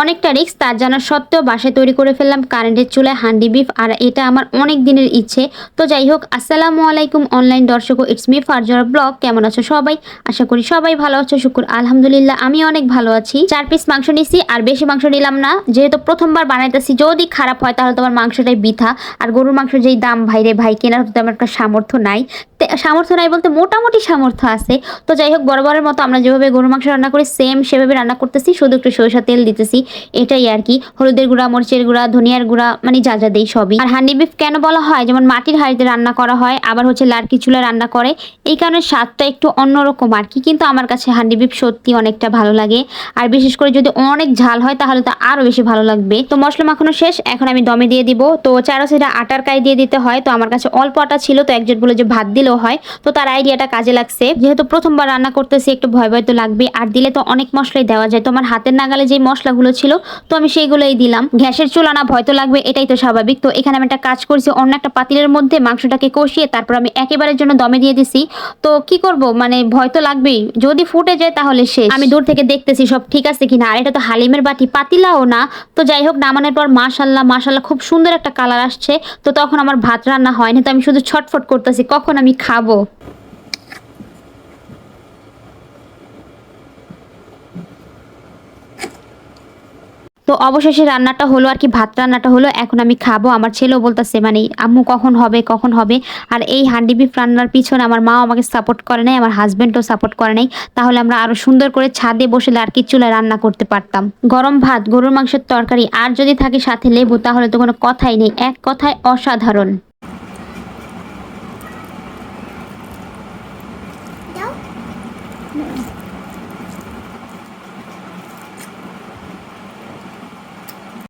অনেকটা রিস্ক তার জানার সত্ত্বেও বাসায় তৈরি করে ফেললাম কারেন্টের চুলায় হান্ডি বিফ আর এটা আমার অনেক দিনের ইচ্ছে। তো যাই হোক, আসসালামু আলাইকুম অনলাইন দর্শক ইটস মি ফারজরা ব্লগ, কেমন আছো সবাই? আশা করি সবাই ভালো আছো, শুকুর, আলহামদুলিল্লাহ, আমি অনেক ভালো আছি। চার পিস মাংস নিছি, আর বেশি মাংস নিলাম না, যেহেতু প্রথমবার বানাইতেছি, যদি খারাপ হয় তাহলে তোমার মাংসটাই বৃথা। আর গরুর মাংস যেই দাম, ভাই রে ভাই, কেনার তো তেমন একটা সামর্থ্য নাই। সামর্থ্য নাই বলতে মোটামুটি সামর্থ্য আছে। তো যাই হোক, বরাবরের মতো আমরা যেভাবে গরুর মাংস রান্না করি সেম সেভাবে রান্না করতেছি, শুধু একটু সরিষা তেল দিতেছি। এটাই আর কি। হলুদের গুঁড়া, মরিচের গুঁড়া, ধনিয়ার গুঁড়া মানে যা যা দেই সবই। আর হান্ডি বিফ কেন বলা হয়? যেমন মাটির হাঁড়িতে রান্না করা হয়, আবার হচ্ছে লাড়কি চুলা রান্না করে। এই কারণে স্বাদটা একটু অন্যরকম আর কি। কিন্তু আমার কাছে হান্ডি বিফ সত্যি অনেকটা ভালো লাগে। আর বিশেষ করে যদি অনেক ঝাল হয়, তাহলে তো আরও বেশি ভালো লাগবে। তো মশলা মাখানো শেষ, এখন আমি দমে দিয়ে দিব। তো চারো সেটা আটার কাই দিয়ে দিতে হয়। তো আমার কাছে অল্প আটা ছিল, তো একজন বলে যে ভাত দিলেও হয়। তো তার আইডিয়াটা কাজে লাগছে। যেহেতু প্রথমবার রান্না করতেছি, একটু ভয় ভয় তো লাগবে আর দিলে তো অনেক মশলাই দেওয়া যায়। তো আমার হাতের নাগালে যে মশলাগুলো ছিল, তো আমি সেইগুলোই দিলাম। গ্যাসের চুলা না, ভয় তো লাগবে, এটাই তো স্বাভাবিক। তো এখানে আমি একটা কাজ করছি, অন্য একটা পাতিলের মধ্যে মাংসটাকে কষিয়ে তারপর আমি একেবারের জন্য দমে দিয়ে দিছি। তো কি করব? মানে ভয় তো লাগবেই। যদি ফুটে যায় তাহলে শেষ। আমি দূর থেকে দেখতেছি সব ঠিক আছে কিনা। আর এটা তো হালিমের বাটি, পাতিলাও না। তো যাই হোক, নামানোর পর মাশাল্লাহ মাশাল্লাহ খুব সুন্দর একটা কালার আসছে। তো তখন আমার ভাত রান্না হয়নি, তো আমি শুধু ছটফট করতেছি। কখন আমি খাব? তো অবশেষে রান্নাটা হলো আর কি, ভাত রান্নাটা হলো, এখন আমি খাব। আমার ছেলেও বলতেছে মানে আম্মু কখন হবে কখন হবে? আর এই হান্ডি বিফ রান্নার পিছনে আমার মা আমাকে সাপোর্ট করে নাই, আমার হাজব্যান্ডও সাপোর্ট করে নাই। তাহলে আমরা আরও সুন্দর করে ছাদে বসে কি চুলা রান্না করতে পারতাম। গরম ভাত, গরুর মাংসের তরকারি, আর যদি থাকে সাথে লেবু, তাহলে তো কোনো কথাই নেই। এক কথায় অসাধারণ।